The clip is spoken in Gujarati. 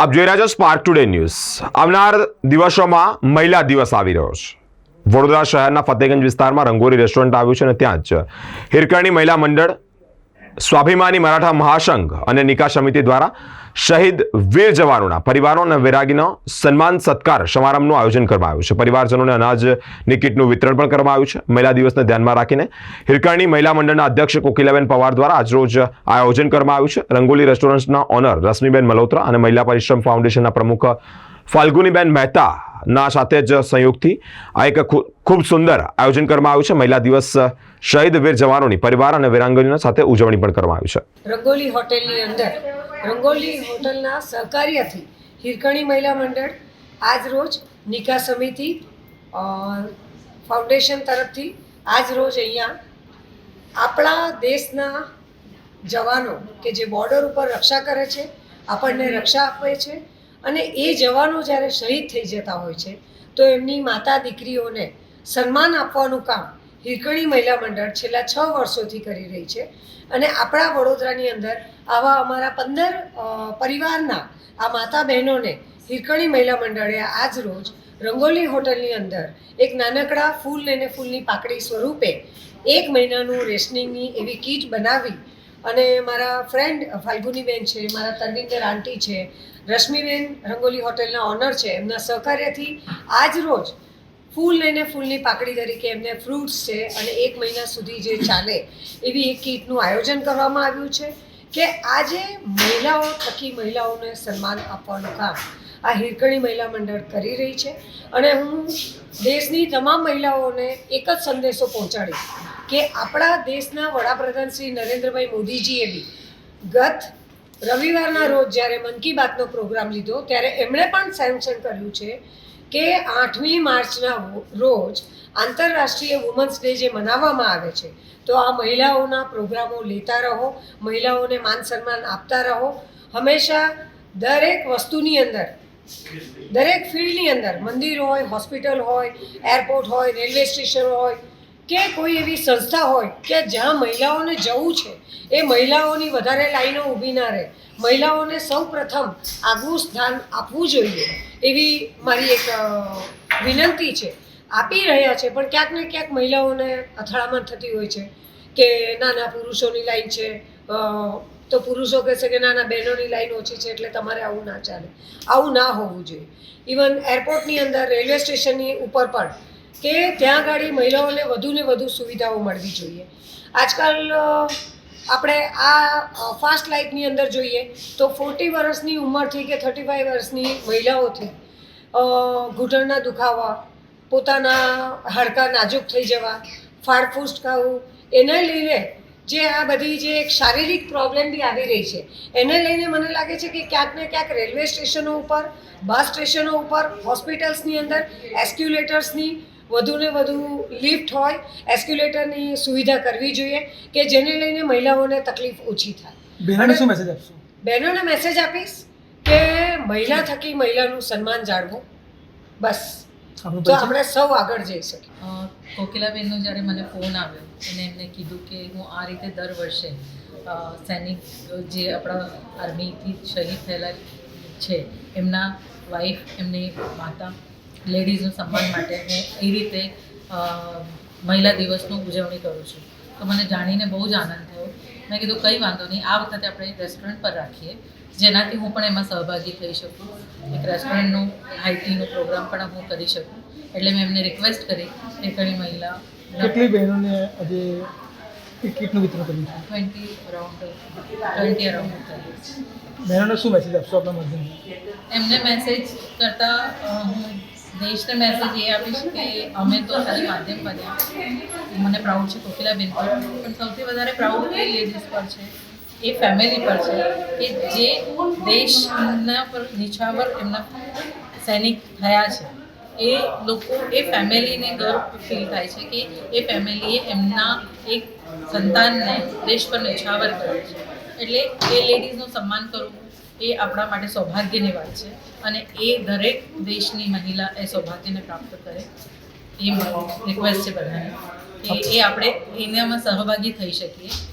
આપ જોઈ રહ્યા છો સ્પાર્ક ટુડે ન્યૂઝ આવનાર દિવસોમાં મહિલા દિવસ આવી રહ્યો છે. વડોદરા શહેરના ફતેગંજ વિસ્તારમાં રંગોલી રેસ્ટોરન્ટ આવ્યું છે અને ત્યાં જ હિરકરણી મહિલા મંડળ, સ્વાભિમાની મરાઠા મહાસંઘ અને નિકા સમિતિ દ્વારા શહીદ વીર જવાનોના પરિવારો અને વૈરાગીનો સન્માન સત્કાર સમારંભનું આયોજન કરવામાં આવ્યું છે. પરિવારજનોને અનાજની કીટનું વિતરણ પણ કરવામાં આવ્યું છે. મહિલા દિવસને ધ્યાનમાં રાખીને હિરકરણી મહિલા મંડળના અધ્યક્ષ કોકિલાબેન પવાર દ્વારા આજરોજ આયોજન કરવામાં આવ્યું છે. રંગોલી રેસ્ટોરન્ટના ઓનર રશ્મિબેન મલોત્રા અને મહિલા પરિશ્રમ ફાઉન્ડેશનના પ્રમુખ ફાલ્ગુનીબેન મહેતાના સાથે જ સંયુક્તથી આ એક ખૂબ સુંદર આયોજન કરવામાં આવ્યું છે. મહિલા દિવસ શહીદ વીર જવાનોની પરિવાર અને વીરાંગણીઓ સાથે ઉજવણી પણ કરવામાં આવી છે. રંગોલી હોટેલની અંદર, રંગોલી હોટલના સહકાર્યથી હિરકણી મહિલા મંડળ આજ રોજ નિકા સમિતિ ફાઉન્ડેશન તરફથી આજ રોજ અહીંયા આપણા દેશના જવાનો કે જે બોર્ડર ઉપર રક્ષા કરે છે, આપણને રક્ષા આપે છે અને એ જવાનો જ્યારે શહીદ થઈ જતા હોય છે, તો એમની માતા દીકરીઓને સન્માન આપવાનું કામ હિરકણી મહિલા મંડળ છેલ્લા છ વર્ષોથી કરી રહી છે. અને આપણા વડોદરાની અંદર આવા અમારા પંદર પરિવારના આ માતા બહેનોને હિરકણી મહિલા મંડળે આજ રોજ રંગોલી હોટલની અંદર એક નાનકડા ફૂલ અને ફૂલની પાકડી સ્વરૂપે એક મહિનાનું રેશનિંગની એવી કીટ બનાવી અને મારા ફ્રેન્ડ ફાલ્ગુનીબેન છે, મારા તરવિંદર આંટી છે રશ્મિબેન રંગોલી હોટેલના ઓનર છે. એમના સહકાર્યથી આજ રોજ ફૂલ લઈને ફૂલની પાકડી તરીકે એમને ફ્રૂટ્સ છે અને એક મહિના સુધી જે ચાલે એવી એક કીટનું આયોજન કરવામાં આવ્યું છે કે આજે મહિલાઓ, થકી મહિલાઓને સન્માન આપવાનું કામ આ હિરકણી મહિલા મંડળ કરી રહી છે. અને હું દેશની તમામ મહિલાઓને એક જ સંદેશો પહોંચાડીશ કે આપણા દેશના વડાપ્રધાન શ્રી નરેન્દ્રભાઈ મોદીજીએ બી ગત રવિવારના રોજ જ્યારે મન કી બાતનો પ્રોગ્રામ લીધો, ત્યારે એમણે પણ સેન્શન કર્યું છે કે આઠમી માર્ચના રોજ આંતરરાષ્ટ્રીય વુમન્સ ડે જે મનાવવામાં આવે છે, તો આ મહિલાઓના પ્રોગ્રામો લેતા રહો, મહિલાઓને માન સન્માન આપતા રહો. હંમેશા દરેક વસ્તુની અંદર, દરેક ફિલ્ડની અંદર, મંદિર હોય, હોસ્પિટલ હોય, એરપોર્ટ હોય, રેલવે સ્ટેશન હોય કે કોઈ એવી સંસ્થા હોય કે જ્યાં મહિલાઓને જવું છે, એ મહિલાઓની વધારે લાઈનો ઊભી ના રહે. મહિલાઓને સૌ પ્રથમ આગવું સ્થાન આપવું જોઈએ. એવી મારી એક વિનંતી છે. આપી રહ્યા છે, પણ ક્યાંક ને ક્યાંક મહિલાઓને અથડામણ થતી હોય છે કે ના ના પુરુષોની લાઈન છે તો પુરુષો કહેશે કે ના ના બહેનોની લાઈન ઓછી છે, એટલે તમારે આવું ના ચાલે. આવું ના હોવું જોઈએ. ઇવન એરપોર્ટની અંદર રેલવે સ્ટેશનની ઉપર પણ કે ત્યાં આગળ મહિલાઓને વધુ ને વધુ સુવિધાઓ મળવી જોઈએ. આજકાલ આપણે આ ફાસ્ટ લાઈફની અંદર જોઈએ તો ફોર્ટી વર્ષની ઉંમરથી કે થર્ટી ફાઈવ વર્ષની મહિલાઓથી ઘૂંટણના દુખાવા, પોતાના હાડકાં નાજુક થઈ જવા ફાડફૂસ ખાવું, એને લઈને જે આ બધી જે એક શારીરિક પ્રોબ્લેમ બી આવી રહી છે, એને લઈને મને લાગે છે કે ક્યાંક ને ક્યાંક રેલવે સ્ટેશનો ઉપર, બસ સ્ટેશનો ઉપર, હોસ્પિટલ્સની અંદર એસ્ક્યુલેટર્સની વધુ ને વધુ લિફ્ટ હોય એસ્ક્યુલેટરની સુવિધા કરવી જોઈએ કે જેને લઈને મહિલાઓને તકલીફ ઓછી થાય. બહેનોને શું મેસેજ આપશો? બહેનોને મેસેજ આપીશ કે મહિલા થકી મહિલાનું સન્માન જાળવું. બસ. આપણું તો? આપણે સૌ આગળ જઈ શકીએ. કોકિલાબેનનો જ્યારે મને ફોન આવ્યો અને એમને કીધું કે હું આ રીતે દર વર્ષે સૈનિક જે આપણા આર્મીથી શહીદ થયેલા છે એમના વાઈફ એમની માતા લેડીઝનું સન્માન માટે હું એ રીતે મહિલા દિવસનું ઉજવણી કરું છું. તો મને જાણીને બહુ જ આનંદ થયો. મેં કીધું કંઈ વાંધો નહીં આ વખતે આપણે રેસ્ટોરન્ટ પર રાખીએ જેનાથી હું પણ એમાં સહભાગી થઈ શકું. એક રેસ્ટોરન્ટનું હાઈટીનો પ્રોગ્રામ પણ હું કરી શકું. એટલે મેં એમને રિક્વેસ્ટ કરી કે ઘણી મહિલા કેટલી બહેનોને આજે ટિકિટનું વિતરણ કર્યું છે? ટ્વેન્ટી અરાઉન્ડ ટ્વેન્ટી અરાઉન્ડ કરીએ બહેનોને શું મેસેજ આપશો આપણા માધ્યમથી? એમને મેસેજ કરતાં હું દેશને મેસેજ એ આપીશ કે અમે તો ખાલી માધ્યમ બન્યા મને પ્રાઉડ છે કોકિલાબેન પર. પણ સૌથી વધારે પ્રાઉડ એ લેડીઝ પર છે, એ ફેમિલી પર છે, કે જે દેશના પર નિછાવર એમના સૈનિક થયા છે. એ લોકો, એ ફેમિલીને ગર્વ ફીલ થાય છે કે એ ફેમિલીએ એમના એક સંતાનને દેશ પર નિછાવર કર્યો છે. એટલે એ લેડીઝનું સન્માન કરવું એ આપણા માટે સૌભાગ્યની વાત છે અને એ દરેક દેશની મહિલા એ સૌભાગ્યને પ્રાપ્ત કરે એ રિક્વેસ્ટ છે બધાને કે એ આપણે એનામાં સહભાગી થઈ શકીએ.